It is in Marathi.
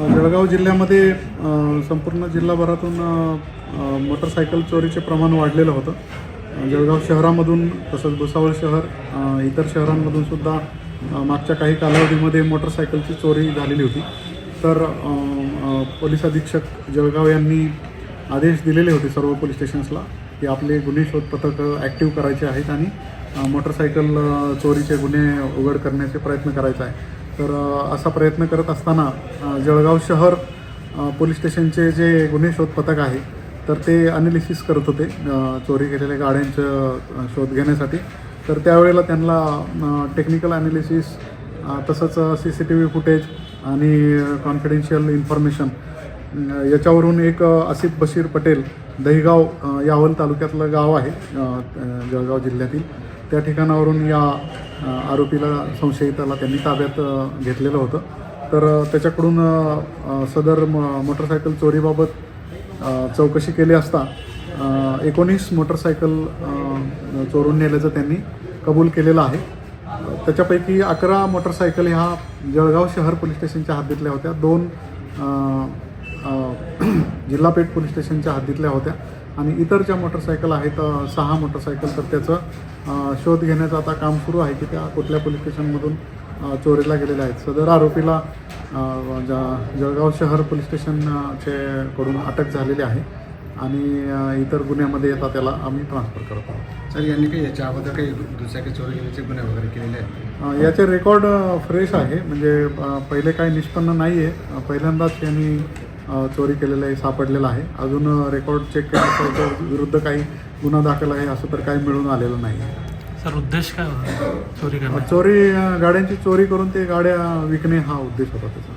जळगाव जिल्ह्यामध्ये संपूर्ण जिल्हाभरातून मोटरसायकल चोरीचे प्रमाण वाढलेलं होतं. जळगाव शहरामधून तसंच भुसावळ शहर इतर शहरांमधून सुद्धा मागच्या काही कालावधीमध्ये मोटरसायकलची चोरी झालेली होती. तर पोलीस अधीक्षक जळगाव यांनी आदेश दिलेले होते सर्व पोलीस स्टेशन्सला की आपले गुन्हे शोध पथक ॲक्टिव्ह करायचे आहेत आणि मोटरसायकल चोरीचे गुन्हे उघड करण्याचे प्रयत्न करायचा आहे तर असा प्रयत्न करत असताना जळगाव शहर पोलीस स्टेशनचे जे गुन्हे शोध पथक आहे तर ते अनालिसिस करत होते चोरी केलेल्या गाड्यांचं शोध घेण्यासाठी. तर त्यावेळेला त्यांना टेक्निकल ॲनालिसिस तसंच C C T V footage आणि कॉन्फिडेन्शियल इन्फॉर्मेशन याच्यावरून एक अ, आसिफ बशीर पटेल दहीगाव यावल तालुक्यातलं गाव आहे जळगाव जिल्ह्यातील. त्या ठिकाणावरून या आरोपीला संशयिताला त्यांनी ताब्यात घेतलेलं होतं. तर त्याच्याकडून सदर म मोटरसायकल चोरीबाबत चौकशी केली असता एकोणीस मोटरसायकल चोरून नेल्याचं त्यांनी कबूल केलेलं आहे. त्याच्यापैकी अकरा मोटरसायकल ह्या जळगाव शहर पोलीस स्टेशनच्या हद्दीतल्या होत्या. दोन जिल्हापेठ पोलीस स्टेशनच्या हद्दीतल्या होत्या. आणि इतर ज्या मोटरसायकल आहेत सहा मोटरसायकल तर त्याचं शोध घेण्याचं आता काम सुरू आहे की त्या कुठल्या पोलीस स्टेशनमधून चोरीला गेलेल्या आहेत. सदर आरोपीला ज्या जळगाव शहर पोलीस स्टेशनचे कडून अटक झालेली आहे आणि इतर गुन्ह्यामध्ये येतात त्याला आम्ही ट्रान्सफर करत सर यांनी काही याच्या अगोदर काही दु- दुचाकी चोरी केल्याचे गुन्हे वगैरे केलेले आहेत? याचे रेकॉर्ड फ्रेश आहे. म्हणजे पहिले काही निष्पन्न नाही आहे पहिल्यांदाच यांनी चोरी केलेलं आहे सापडलेलं आहे. अजून रेकॉर्ड चेक केल्याच्या विरुद्ध काही गुन्हा दाखल आहे असं तर काही मिळून आलेलं नाही सर उद्देश काय होता चोरी चोरी गाड्यांची चोरी करून ते गाड्या विकणे हा उद्देश होता त्याचा.